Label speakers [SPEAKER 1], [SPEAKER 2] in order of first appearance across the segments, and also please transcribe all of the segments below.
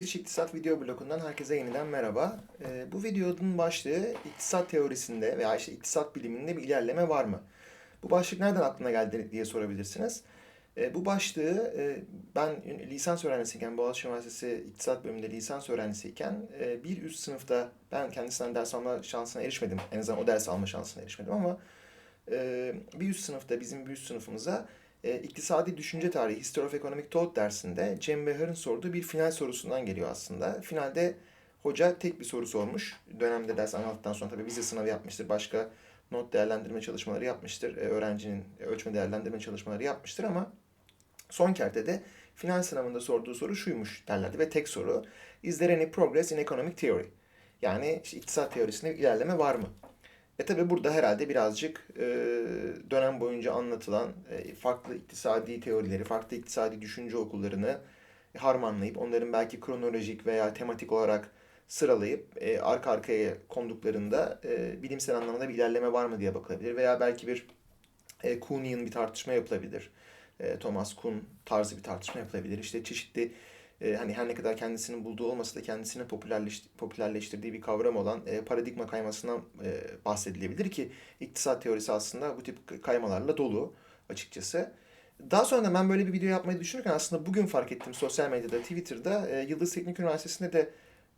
[SPEAKER 1] İç İktisat video blogundan herkese yeniden merhaba. Ee, bu videonun başlığı iktisat teorisinde veya işte iktisat biliminde bir ilerleme var mı? Bu başlık nereden aklına geldi diye sorabilirsiniz. Ee, bu başlığı e, ben lisans öğrencisiyken, Boğaziçi Üniversitesi İktisat Bölümünde lisans öğrencisiyken e, bir üst sınıfta ben kendisinden ders alma şansına erişmedim. En azından o ders alma şansına erişmedim ama e, bir üst sınıfta bizim bir üst sınıfımıza e, İktisadi Düşünce Tarihi History of Economic Thought dersinde Cem Behar'ın sorduğu bir final sorusundan geliyor aslında. Finalde hoca tek bir soru sormuş. Dönemde ders anlattıktan sonra tabii vize sınavı yapmıştır. Başka not değerlendirme çalışmaları yapmıştır. E, öğrencinin ölçme değerlendirme çalışmaları yapmıştır ama son kertede final sınavında sorduğu soru şuymuş derlerdi ve tek soru. Is there any progress in economic theory? Yani işte iktisat teorisinde ilerleme var mı? E tabi burada herhalde birazcık e, dönem boyunca anlatılan e, farklı iktisadi teorileri, farklı iktisadi düşünce okullarını harmanlayıp onların belki kronolojik veya tematik olarak sıralayıp e, arka arkaya konduklarında e, bilimsel anlamda bir ilerleme var mı diye bakılabilir. Veya belki bir e, Kuhnian bir tartışma yapılabilir. E, Thomas Kuhn tarzı bir tartışma yapılabilir. İşte çeşitli e, hani her ne kadar kendisinin bulduğu olmasa da kendisini popülerleş, popülerleştirdiği bir kavram olan e, paradigma kaymasından e, bahsedilebilir ki iktisat teorisi aslında bu tip kaymalarla dolu açıkçası. Daha sonra da ben böyle bir video yapmayı düşünürken aslında bugün fark ettim sosyal medyada, Twitter'da, e, Yıldız Teknik Üniversitesi'nde de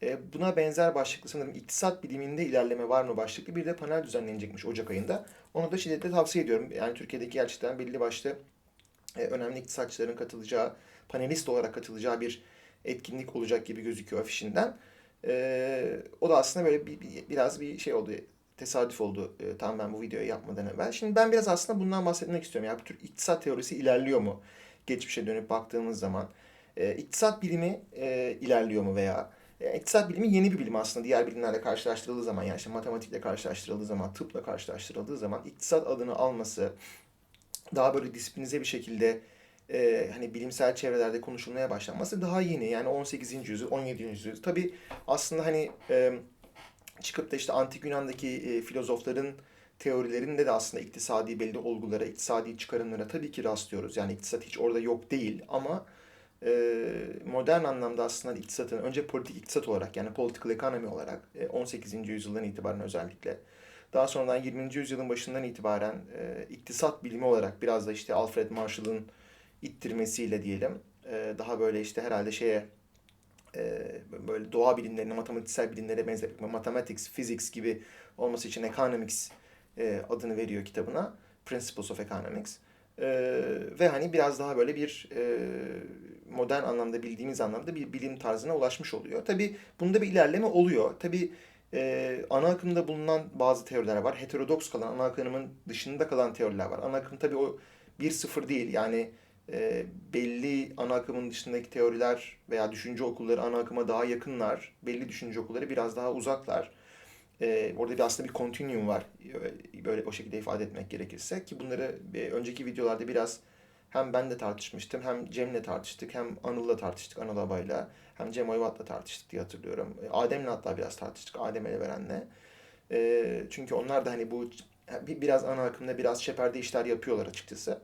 [SPEAKER 1] e, buna benzer başlıklı sanırım iktisat biliminde ilerleme var mı başlıklı bir de panel düzenlenecekmiş Ocak ayında. Onu da şiddetle tavsiye ediyorum. Yani Türkiye'deki gerçekten belli başlı e, önemli iktisatçıların katılacağı, panelist olarak katılacağı bir etkinlik olacak gibi gözüküyor afişinden. E, o da aslında böyle bir, bir, biraz bir şey oldu, tesadüf oldu e, tam ben bu videoyu yapmadan evvel. Şimdi ben biraz aslında bundan bahsetmek istiyorum. Yani bu tür iktisat teorisi ilerliyor mu? Geçmişe dönüp baktığımız zaman. E, iktisat bilimi e, ilerliyor mu veya e, İktisat bilimi yeni bir bilim aslında diğer bilimlerle karşılaştırıldığı zaman yani işte matematikle karşılaştırıldığı zaman, tıpla karşılaştırıldığı zaman iktisat adını alması daha böyle disiplinize bir şekilde e, hani bilimsel çevrelerde konuşulmaya başlanması daha yeni. Yani 18. yüzyıl, 17. yüzyıl. Tabii aslında hani e, çıkıp da işte antik Yunan'daki e, filozofların teorilerinde de aslında iktisadi belli olgulara, iktisadi çıkarımlara tabii ki rastlıyoruz. Yani iktisat hiç orada yok değil ama e, modern anlamda aslında iktisatın önce politik iktisat olarak yani political economy olarak e, 18. yüzyıldan itibaren özellikle daha sonradan 20. yüzyılın başından itibaren e, iktisat bilimi olarak biraz da işte Alfred Marshall'ın ittirmesiyle diyelim e, daha böyle işte herhalde şeye e, böyle doğa bilimlerine, matematiksel bilimlere benzer mathematics, physics gibi olması için economics e, adını veriyor kitabına. Principles of Economics. E, ve hani biraz daha böyle bir e, modern anlamda bildiğimiz anlamda bir bilim tarzına ulaşmış oluyor. Tabi bunda bir ilerleme oluyor. Tabi e, ana akımda bulunan bazı teoriler var. Heterodoks kalan, ana akımın dışında kalan teoriler var. Ana akım tabi o bir sıfır değil. Yani e, belli ana akımın dışındaki teoriler veya düşünce okulları ana akıma daha yakınlar. Belli düşünce okulları biraz daha uzaklar. E, orada bir aslında bir continuum var. Böyle o şekilde ifade etmek gerekirse. Ki bunları e, önceki videolarda biraz hem ben de tartışmıştım, hem Cem'le tartıştık, hem Anıl'la tartıştık, Anıl Abay'la. Hem Cem Oyvat'la tartıştık diye hatırlıyorum. Adem'le hatta biraz tartıştık, Adem Eleveren'le. E, çünkü onlar da hani bu biraz ana akımda biraz çeperde işler yapıyorlar açıkçası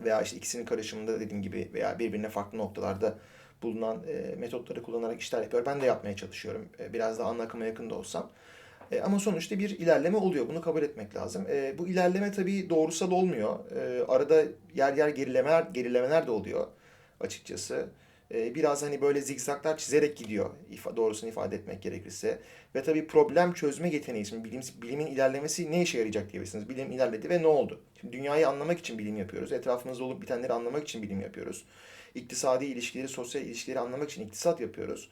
[SPEAKER 1] veya işte ikisinin karışımında dediğim gibi veya birbirine farklı noktalarda bulunan e, metotları kullanarak işler yapıyor. Ben de yapmaya çalışıyorum. E, biraz daha ana akıma yakın da olsam. E, ama sonuçta bir ilerleme oluyor. Bunu kabul etmek lazım. E, bu ilerleme tabii doğrusal olmuyor. E, arada yer yer gerilemeler, gerilemeler de oluyor açıkçası. E, biraz hani böyle zikzaklar çizerek gidiyor doğrusunu ifade etmek gerekirse. Ve tabii problem çözme yeteneği. Şimdi bilim, bilimin ilerlemesi ne işe yarayacak diyebilirsiniz. Bilim ilerledi ve ne oldu? Şimdi dünyayı anlamak için bilim yapıyoruz. Etrafımızda olup bitenleri anlamak için bilim yapıyoruz. İktisadi ilişkileri, sosyal ilişkileri anlamak için iktisat yapıyoruz.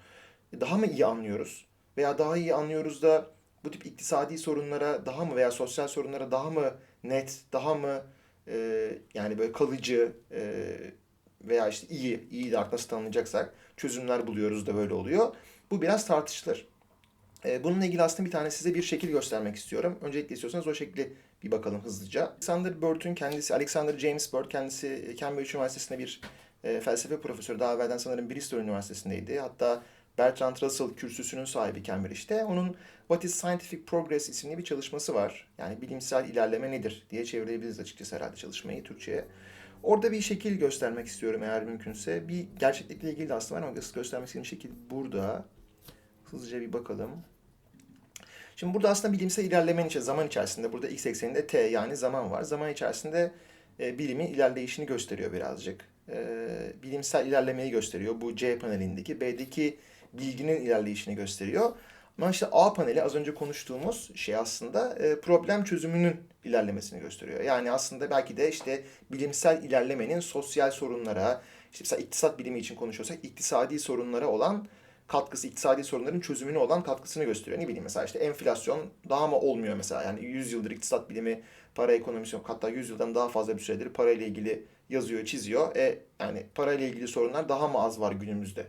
[SPEAKER 1] Daha mı iyi anlıyoruz? Veya daha iyi anlıyoruz da bu tip iktisadi sorunlara daha mı veya sosyal sorunlara daha mı net, daha mı e, yani böyle kalıcı e, veya işte iyi, iyi de nasıl tanımlayacaksak çözümler buluyoruz da böyle oluyor. Bu biraz tartışılır. E, bununla ilgili aslında bir tane size bir şekil göstermek istiyorum. Öncelikle istiyorsanız o şekli bir bakalım hızlıca. Alexander Bird'ün kendisi, Alexander James Bird kendisi Cambridge Üniversitesi'nde bir e, felsefe profesörü. Daha evvelden sanırım Bristol Üniversitesi'ndeydi. Hatta Bertrand Russell kürsüsünün sahibi Cambridge'de. Onun What is Scientific Progress isimli bir çalışması var. Yani bilimsel ilerleme nedir diye çevirebiliriz açıkçası herhalde çalışmayı Türkçe'ye. Orada bir şekil göstermek istiyorum eğer mümkünse. Bir gerçeklikle ilgili de aslında var ama göstermek istediğim şekil burada. Hızlıca bir bakalım. Şimdi burada aslında bilimsel ilerlemenin içi, zaman içerisinde burada x ekseninde t yani zaman var. Zaman içerisinde e, bilimin ilerleyişini gösteriyor birazcık. E, bilimsel ilerlemeyi gösteriyor. Bu C panelindeki. B'deki bilginin ilerleyişini gösteriyor. Ama işte A paneli az önce konuştuğumuz şey aslında e, problem çözümünün ilerlemesini gösteriyor. Yani aslında belki de işte bilimsel ilerlemenin sosyal sorunlara, işte mesela iktisat bilimi için konuşuyorsak iktisadi sorunlara olan katkısı, iktisadi sorunların çözümüne olan katkısını gösteriyor. Ne bileyim mesela işte enflasyon daha mı olmuyor mesela? Yani 100 yıldır iktisat bilimi, para ekonomisi hatta 100 yıldan daha fazla bir süredir parayla ilgili yazıyor, çiziyor. E yani parayla ilgili sorunlar daha mı az var günümüzde?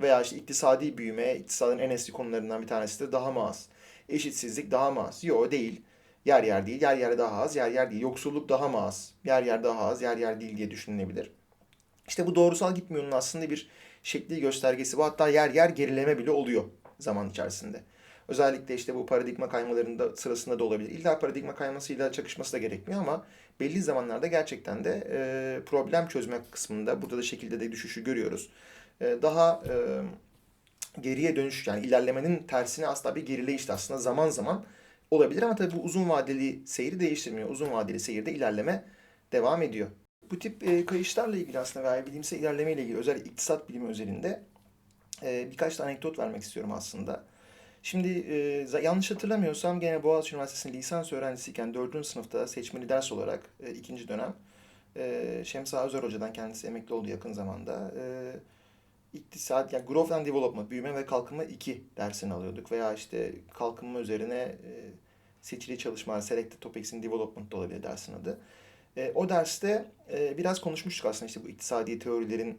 [SPEAKER 1] Veya işte iktisadi büyüme, iktisadın en eski konularından bir tanesi de daha mı az? Eşitsizlik daha mı az? Yok değil. Yer yer değil, yer yer daha az, yer yer değil. Yoksulluk daha mı az? Yer yer daha az, yer yer değil diye düşünülebilir. İşte bu doğrusal gitmiyor'nun aslında bir şekli göstergesi bu. Hatta yer yer gerileme bile oluyor zaman içerisinde. Özellikle işte bu paradigma kaymalarında sırasında da olabilir. İlla paradigma kaymasıyla çakışması da gerekmiyor ama belli zamanlarda gerçekten de e, problem çözmek kısmında burada da şekilde de düşüşü görüyoruz. E, daha e, geriye dönüş yani ilerlemenin tersine aslında bir gerileyiş de aslında zaman zaman olabilir ama tabii bu uzun vadeli seyri değiştirmiyor. Uzun vadeli seyirde ilerleme devam ediyor. Bu tip e, kayışlarla ilgili aslında veya bilimsel ilerleme ile ilgili özel iktisat bilimi özelinde birkaç tane anekdot vermek istiyorum aslında. Şimdi e, yanlış hatırlamıyorsam gene Boğaziçi Üniversitesi'nin lisans öğrencisiyken 4. sınıfta seçmeli ders olarak e, ikinci dönem e, Şemsa Özer Hoca'dan kendisi emekli oldu yakın zamanda. E, iktisat yani Growth and Development, büyüme ve kalkınma 2 dersini alıyorduk veya işte kalkınma üzerine e, seçili çalışmalar, Selected Topics in Development da olabilir dersin adı. E, o derste e, biraz konuşmuştuk aslında işte bu iktisadi teorilerin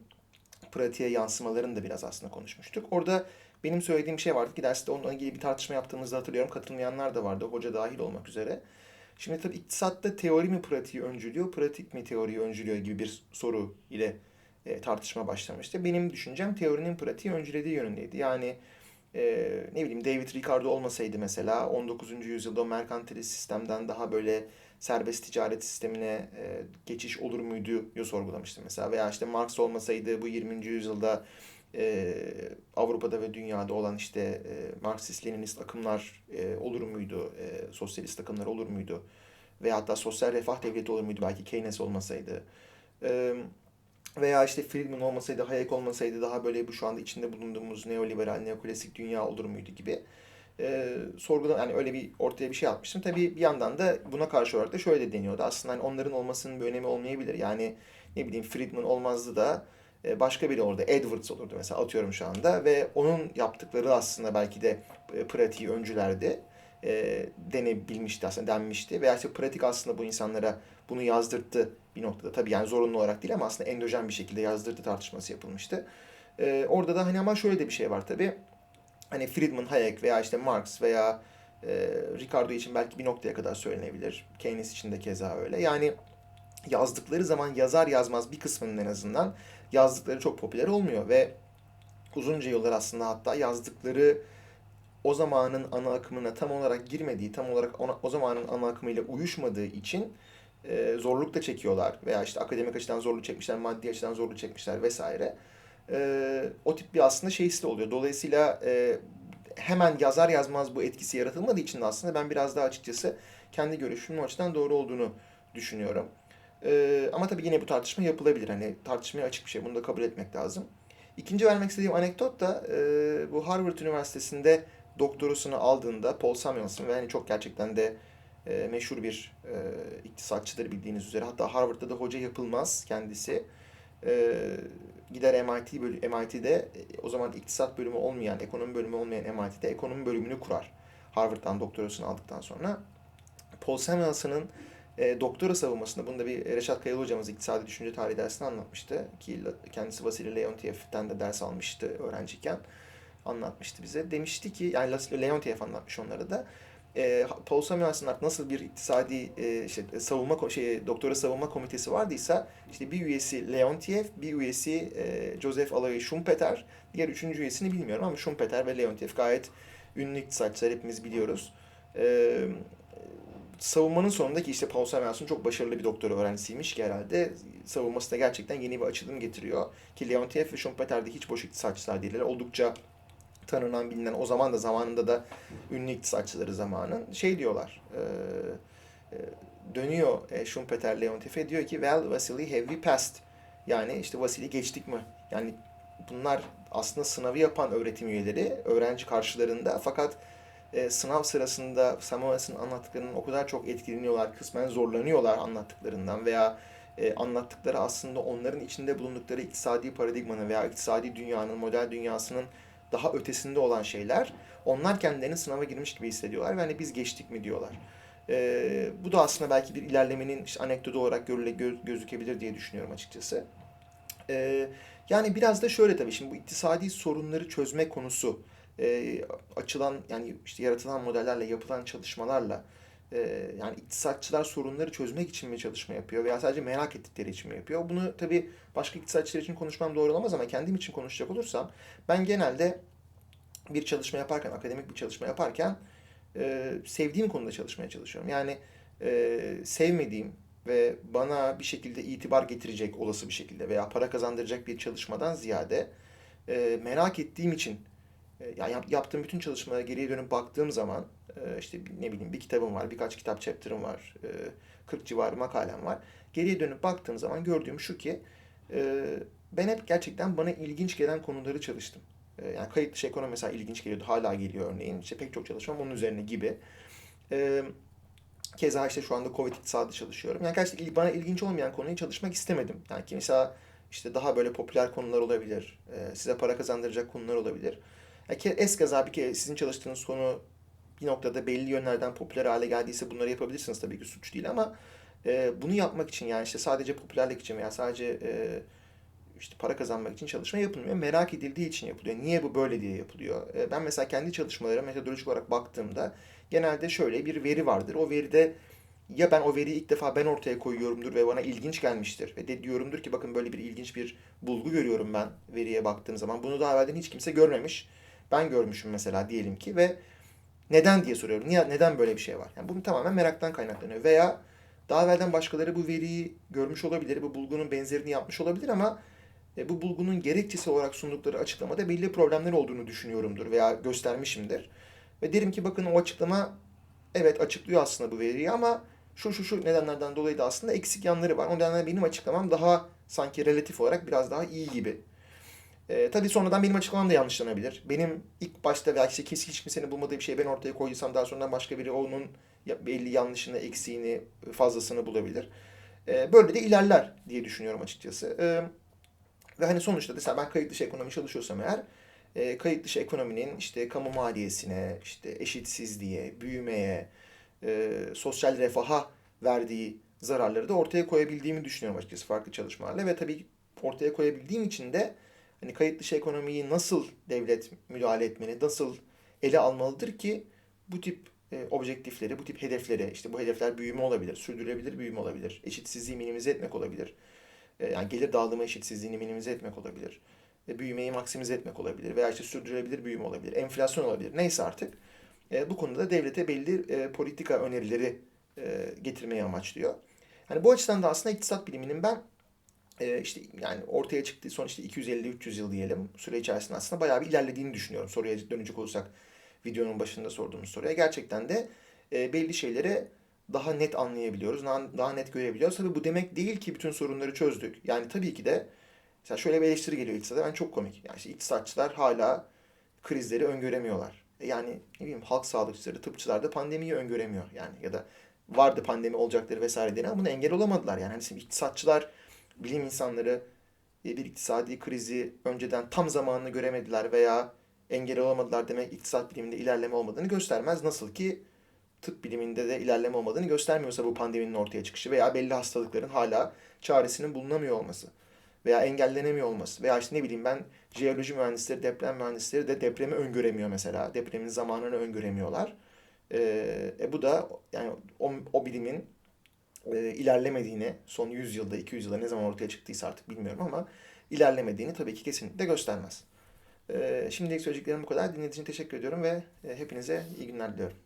[SPEAKER 1] pratiğe yansımalarını da biraz aslında konuşmuştuk. Orada benim söylediğim şey vardı ki derste onunla ilgili bir tartışma yaptığımızda hatırlıyorum. Katılmayanlar da vardı, hoca dahil olmak üzere. Şimdi tabii iktisatta teori mi pratiği öncülüyor, pratik mi teoriyi öncülüyor gibi bir soru ile e, tartışma başlamıştı. Benim düşüncem teorinin pratiği öncülediği yönündeydi. Yani e, ne bileyim David Ricardo olmasaydı mesela 19. yüzyılda o merkantilist sistemden daha böyle serbest ticaret sistemine e, geçiş olur muydu yu sorgulamıştım mesela. Veya işte Marx olmasaydı bu 20. yüzyılda e, Avrupa'da ve dünyada olan işte e, Marksist-Leninist akımlar e, olur muydu? E, sosyalist akımlar olur muydu? Veya hatta sosyal refah devleti olur muydu belki Keynes olmasaydı? E, veya işte Friedman olmasaydı, Hayek olmasaydı daha böyle bu şu anda içinde bulunduğumuz neoliberal, neoklasik dünya olur muydu gibi e, sorgudan yani öyle bir ortaya bir şey atmıştım. Tabii bir yandan da buna karşı olarak da şöyle de deniyordu. Aslında hani onların olmasının bir önemi olmayabilir. Yani ne bileyim Friedman olmazdı da e, başka biri orada Edwards olurdu mesela atıyorum şu anda ve onun yaptıkları aslında belki de e, pratiği öncülerdi. E, denebilmişti aslında denmişti veya işte pratik aslında bu insanlara bunu yazdırttı bir noktada. Tabii yani zorunlu olarak değil ama aslında endojen bir şekilde yazdırdı tartışması yapılmıştı. E, orada da hani ama şöyle de bir şey var tabii hani Friedman, Hayek veya işte Marx veya e, Ricardo için belki bir noktaya kadar söylenebilir. Keynes için de keza öyle. Yani yazdıkları zaman yazar yazmaz bir kısmının en azından yazdıkları çok popüler olmuyor ve uzunca yıllar aslında hatta yazdıkları o zamanın ana akımına tam olarak girmediği, tam olarak ona, o zamanın ana akımıyla uyuşmadığı için e, zorluk da çekiyorlar. Veya işte akademik açıdan zorluk çekmişler, maddi açıdan zorluk çekmişler vesaire e, o tip bir aslında şeysi oluyor. Dolayısıyla e, hemen yazar yazmaz bu etkisi yaratılmadığı için de aslında ben biraz daha açıkçası kendi görüşümün açıdan doğru olduğunu düşünüyorum. E, ama tabii yine bu tartışma yapılabilir. Hani tartışmaya açık bir şey. Bunu da kabul etmek lazım. İkinci vermek istediğim anekdot da e, bu Harvard Üniversitesi'nde doktorasını aldığında Paul Samuelson ve hani çok gerçekten de e, meşhur bir e, iktisatçıdır bildiğiniz üzere. Hatta Harvard'da da hoca yapılmaz kendisi. E, gider MIT bölü MIT'de e, o zaman iktisat bölümü olmayan, ekonomi bölümü olmayan MIT'de ekonomi bölümünü kurar. Harvard'dan doktorasını aldıktan sonra. Paul Samuelson'ın e, doktora savunmasında, bunu da bir Reşat Kayalı hocamız iktisadi düşünce tarihi dersinde anlatmıştı. Ki kendisi Vasily Leontiev'den de ders almıştı öğrenciyken. Anlatmıştı bize. Demişti ki, yani Leontiev anlatmış onları da e, Paul Samuels'ın nasıl bir iktisadi e, işte savunma şey doktora savunma komitesi vardıysa işte bir üyesi Leontiev, bir üyesi e, Joseph Aloy Schumpeter, diğer üçüncü üyesini bilmiyorum ama Schumpeter ve Leontiev gayet ünlü iktisatçılar hepimiz biliyoruz. E, savunmanın sonundaki işte Paul Samuelson çok başarılı bir doktor öğrencisiymiş ki herhalde savunması da gerçekten yeni bir açılım getiriyor. Ki Leontiev ve Schumpeter de hiç boş iktisatçılar değiller. Oldukça tanınan bilinen o zaman da zamanında da ünlü iktisatçıları zamanın şey diyorlar. E, e, dönüyor e, Schumpeter Leontief'e diyor ki well Vasily have we passed? Yani işte Vasily geçtik mi? Yani bunlar aslında sınavı yapan öğretim üyeleri öğrenci karşılarında fakat e, sınav sırasında Samuels'ın anlattıklarının o kadar çok etkileniyorlar, kısmen zorlanıyorlar anlattıklarından veya e, anlattıkları aslında onların içinde bulundukları iktisadi paradigmanın veya iktisadi dünyanın, model dünyasının daha ötesinde olan şeyler. Onlar kendilerini sınava girmiş gibi hissediyorlar ve hani biz geçtik mi diyorlar. E, bu da aslında belki bir ilerlemenin işte anekdotu olarak görüle, gö, gözükebilir diye düşünüyorum açıkçası. E, yani biraz da şöyle tabii şimdi bu iktisadi sorunları çözme konusu e, açılan yani işte yaratılan modellerle yapılan çalışmalarla e, yani iktisatçılar sorunları çözmek için mi çalışma yapıyor veya sadece merak ettikleri için mi yapıyor? Bunu tabii başka iktisatçılar için konuşmam doğru olamaz ama kendim için konuşacak olursam ben genelde bir çalışma yaparken, akademik bir çalışma yaparken e, sevdiğim konuda çalışmaya çalışıyorum. Yani e, sevmediğim ve bana bir şekilde itibar getirecek olası bir şekilde veya para kazandıracak bir çalışmadan ziyade e, merak ettiğim için e, yani yaptığım bütün çalışmalara geriye dönüp baktığım zaman e, işte ne bileyim bir kitabım var, birkaç kitap chapter'ım var, 40 e, civarı makalem var. Geriye dönüp baktığım zaman gördüğüm şu ki ben hep gerçekten bana ilginç gelen konuları çalıştım. Yani kayıt dışı ekonomi mesela ilginç geliyordu. Hala geliyor örneğin. İşte pek çok çalışmam onun üzerine gibi. Keza işte şu anda Covid iktisadı çalışıyorum. Yani gerçekten bana ilginç olmayan konuyu çalışmak istemedim. Yani ki mesela işte daha böyle popüler konular olabilir. Size para kazandıracak konular olabilir. Eskaza bir kere sizin çalıştığınız konu bir noktada belli yönlerden popüler hale geldiyse bunları yapabilirsiniz tabii ki suç değil ama e, bunu yapmak için yani işte sadece popülerlik için veya sadece e, işte para kazanmak için çalışma yapılmıyor. Merak edildiği için yapılıyor. Niye bu böyle diye yapılıyor. E, ben mesela kendi çalışmalara metodolojik olarak baktığımda genelde şöyle bir veri vardır. O veride ya ben o veriyi ilk defa ben ortaya koyuyorumdur ve bana ilginç gelmiştir. Ve de diyorumdur ki bakın böyle bir ilginç bir bulgu görüyorum ben veriye baktığım zaman. Bunu daha evvelden hiç kimse görmemiş. Ben görmüşüm mesela diyelim ki ve neden diye soruyorum. Niye, neden böyle bir şey var? Yani bunu tamamen meraktan kaynaklanıyor. Veya daha evvelden başkaları bu veriyi görmüş olabilir, bu bulgunun benzerini yapmış olabilir ama e, bu bulgunun gerekçesi olarak sundukları açıklamada belli problemler olduğunu düşünüyorumdur veya göstermişimdir. Ve derim ki bakın o açıklama evet açıklıyor aslında bu veriyi ama şu şu şu nedenlerden dolayı da aslında eksik yanları var. O nedenle benim açıklamam daha sanki relatif olarak biraz daha iyi gibi e, tabii sonradan benim açıklamam da yanlışlanabilir. Benim ilk başta belki işte kesin hiç kimsenin bulmadığı bir şeyi ben ortaya koyduysam daha sonradan başka biri onun belli yanlışını, eksiğini, fazlasını bulabilir. E, böyle de ilerler diye düşünüyorum açıkçası. E, ve hani sonuçta mesela ben kayıt dışı ekonomi çalışıyorsam eğer e, kayıt dışı ekonominin işte kamu maliyesine, işte eşitsizliğe, büyümeye, e, sosyal refaha verdiği zararları da ortaya koyabildiğimi düşünüyorum açıkçası farklı çalışmalarla ve tabii ortaya koyabildiğim için de hani kayıt dışı ekonomiyi nasıl devlet müdahale etmeli, nasıl ele almalıdır ki bu tip e, objektifleri, bu tip hedefleri, işte bu hedefler büyüme olabilir, sürdürülebilir büyüme olabilir, eşitsizliği minimize etmek olabilir. E, yani gelir dağılımı eşitsizliğini minimize etmek olabilir. E, büyümeyi maksimize etmek olabilir veya işte sürdürülebilir büyüme olabilir, enflasyon olabilir. Neyse artık. E, bu konuda devlete belli e, politika önerileri e, getirmeyi amaçlıyor. Hani bu açıdan da aslında iktisat biliminin ben e, işte yani ortaya çıktığı son işte 250-300 yıl diyelim süre içerisinde aslında bayağı bir ilerlediğini düşünüyorum. Soruya dönecek olursak videonun başında sorduğumuz soruya. Gerçekten de e, belli şeyleri daha net anlayabiliyoruz, daha, daha net görebiliyoruz. Tabii bu demek değil ki bütün sorunları çözdük. Yani tabii ki de mesela şöyle bir eleştiri geliyor iktisada. Ben çok komik. Yani işte iktisatçılar hala krizleri öngöremiyorlar. E, yani ne bileyim halk sağlıkçıları, tıpçılar da pandemiyi öngöremiyor. Yani ya da vardı pandemi olacakları vesaire denen bunu engel olamadılar. Yani hani iktisatçılar bilim insanları bir iktisadi krizi önceden tam zamanını göremediler veya engel olamadılar demek iktisat biliminde ilerleme olmadığını göstermez. Nasıl ki tıp biliminde de ilerleme olmadığını göstermiyorsa bu pandeminin ortaya çıkışı veya belli hastalıkların hala çaresinin bulunamıyor olması veya engellenemiyor olması veya işte ne bileyim ben jeoloji mühendisleri, deprem mühendisleri de depremi öngöremiyor mesela. Depremin zamanını öngöremiyorlar. Ee, e bu da yani o, o bilimin e, ilerlemediğini son 100 yılda 200 yılda ne zaman ortaya çıktıysa artık bilmiyorum ama ilerlemediğini tabii ki kesinlikle göstermez. E, şimdilik söyleyeceklerim bu kadar. Dinlediğiniz için teşekkür ediyorum ve e, hepinize iyi günler diliyorum.